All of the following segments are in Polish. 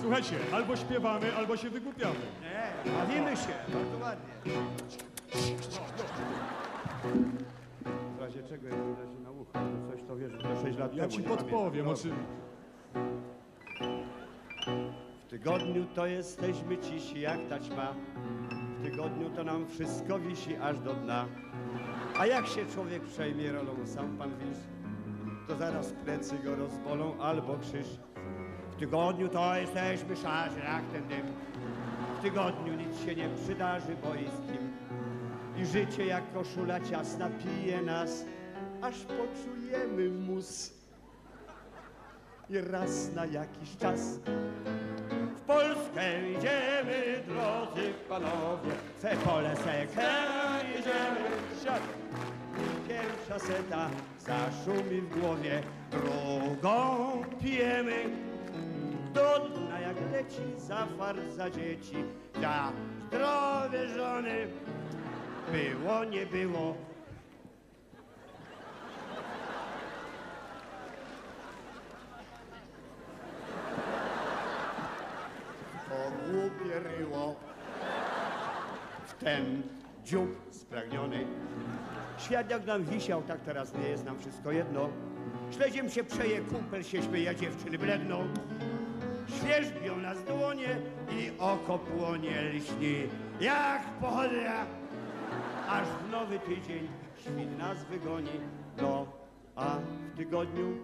Słuchajcie, albo śpiewamy, albo się wygłupiamy. Nie, bawimy się, bardzo ładnie. W razie czego ja mi leży na ucho, to coś to wiesz, to 6 lat Ja temu. ci nie podpowiem, o pamiętam. czym... W tygodniu to jesteśmy cisi jak taćma. W tygodniu to nam wszystko wisi aż do dna. A jak się człowiek przejmie rolą, sam pan wisz, to zaraz plecy go rozbolą albo krzyż. Tygodniu to jesteśmy szarzy jak ten dym. W tygodniu nic się nie przydarzy boiskim. I życie jak koszula ciasna pije nas, aż poczujemy mus. I raz na jakiś czas w Polskę idziemy, drodzy panowie, se pole sekę idziemy, siad. Pierwsza seta zaszumi w głowie, drugą pijemy. Do dna jak leci za far za dzieci, za zdrowie żony. Było, nie było, to głupie ryło. W ten dziób spragniony. Świat jak nam wisiał, tak teraz nie jest nam wszystko jedno. Śledziem się przeje, kumpel się śmieje, dziewczyny bledną. Świeżbią nas dłonie i oko płonie lśni, jak pochodnia. Aż w nowy tydzień świt nas wygoni. No, a w tygodniu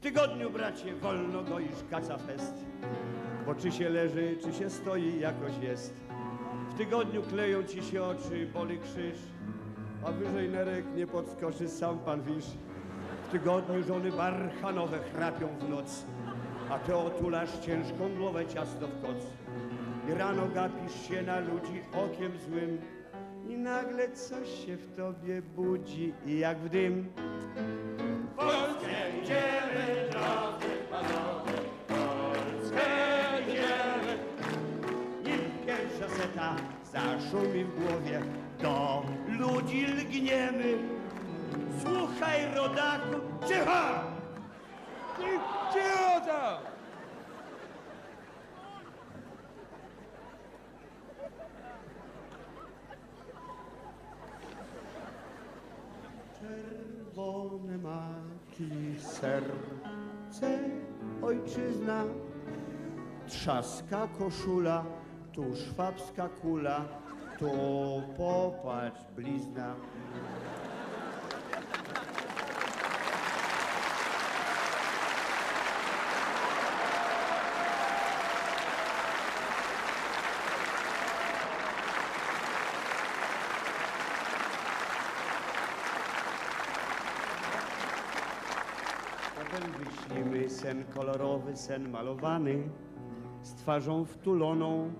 w tygodniu, bracie, wolno goisz kaca fest. Bo czy się leży, czy się stoi, jakoś jest. W tygodniu kleją ci się oczy, boli krzyż, a wyżej nerek nie podskoczy, sam pan wisz. W tygodniu żony barchanowe chrapią w noc, a ty otulasz ciężką głowę ciasno w koc. I rano gapisz się na ludzi okiem złym i nagle coś się w tobie budzi i jak w dym. Polskę idziemy, drodzy panowie, Polskę idziemy. Nim pierwsza seta zaszumi w głowie, do ludzi lgniemy. Słuchaj, rodaku, cicho! Czerwone maki serce, ojczyzna. Trzaska koszula, tu szwabska kula, tu popatrz blizna. Wyślimy sen kolorowy, sen malowany, z twarzą wtuloną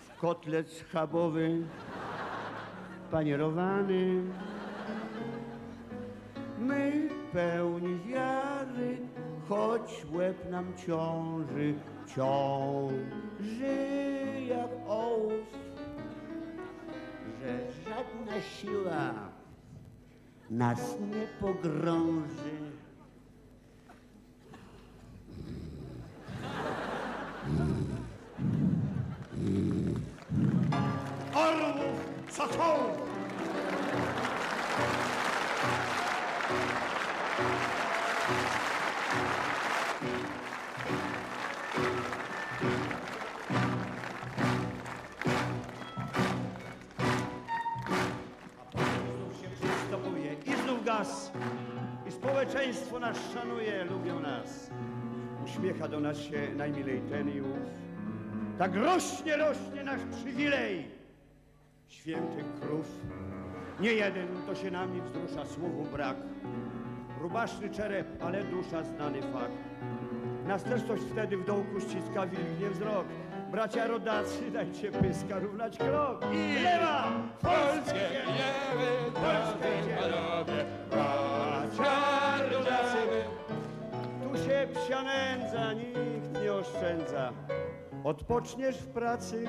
w kotlet schabowy, panierowany. My pełni wiary, choć łeb nam ciąży, ciąży jak ołów, że żadna siła nas nie pogrąży. Orłów sokołów! Gaz. I społeczeństwo nas szanuje, lubią nas. Uśmiecha do nas się najmilej ten i ów. Tak rośnie, rośnie nasz przywilej. Święty krów. Nie jeden to się nami wzrusza słowu brak. Rubaszny czerep, ale dusza znany fakt. Nas też coś wtedy w dołku ściska wilgnie wzrok. Bracia rodacy, dajcie pyska równać krok. I lewa! Polskie dzieły, polskie dzielowie, bracia rodacy. Tu się psia nędza, nikt nie oszczędza. Odpoczniesz w pracy,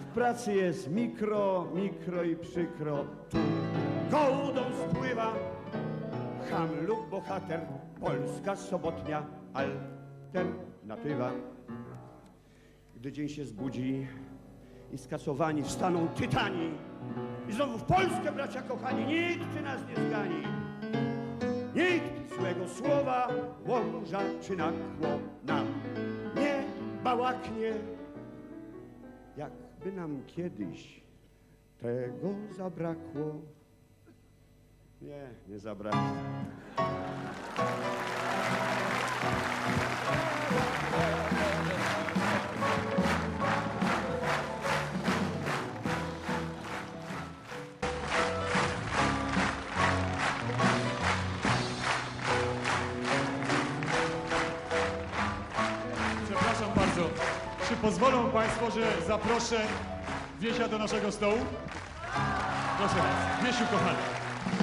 w pracy jest mikro, mikro i przykro. Tu kołdą spływa ham lub bohater, polska sobotnia alternatywa. Gdy dzień się zbudzi i skasowani wstaną tytani i znowu w Polskę, bracia kochani, nikt nas nie zgani. Nikt złego słowa łoża czy nakło nam nie bałaknie, jakby nam kiedyś tego zabrakło. Nie, nie zabrakło. Czy pozwolą Państwo, że zaproszę Wiesia do naszego stołu? Proszę Was, Wiesiu kochany.